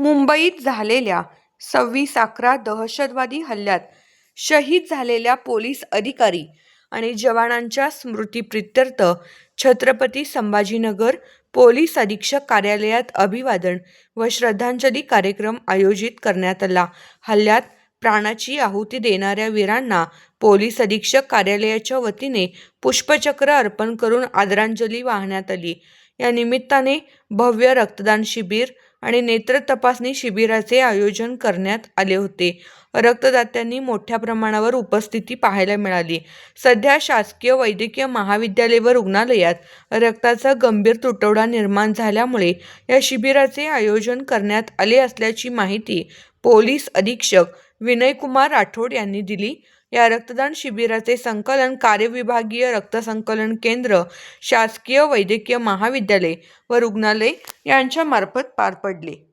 मुंबईत झालेल्या सव्वीस अकरा दहशतवादी हल्ल्यात शहीद झालेल्या पोलीस अधिकारी आणि जवानांच्या स्मृतीप्रित्यर्थ छत्रपती संभाजीनगर पोलीस अधीक्षक कार्यालयात अभिवादन व श्रद्धांजली कार्यक्रम आयोजित करण्यात आला. हल्ल्यात प्राणाची आहुती देणाऱ्या वीरांना पोलीस अधीक्षक कार्यालयाच्या वतीने पुष्पचक्र अर्पण करून आदरांजली वाहण्यात आली. या निमित्ताने भव्य रक्तदान शिबिर आणि नेत्र तपासणी शिबिराचे आयोजन करण्यात आले होते. रक्तदात्यांनी मोठ्या प्रमाणावर उपस्थिती पाहायला मिळाली. सध्या शासकीय वैद्यकीय महाविद्यालय व रुग्णालयात रक्ताचा गंभीर तुटवडा निर्माण झाल्यामुळे या शिबिराचे आयोजन करण्यात आले असल्याची माहिती पोलीस अधीक्षक विनयकुमार राठोड यांनी दिली. या रक्तदान शिबिराचे संकलन कार्यविभागीय रक्तसंकलन केंद्र, शासकीय वैद्यकीय महाविद्यालय व रुग्णालय यांच्यामार्फत पार पडले.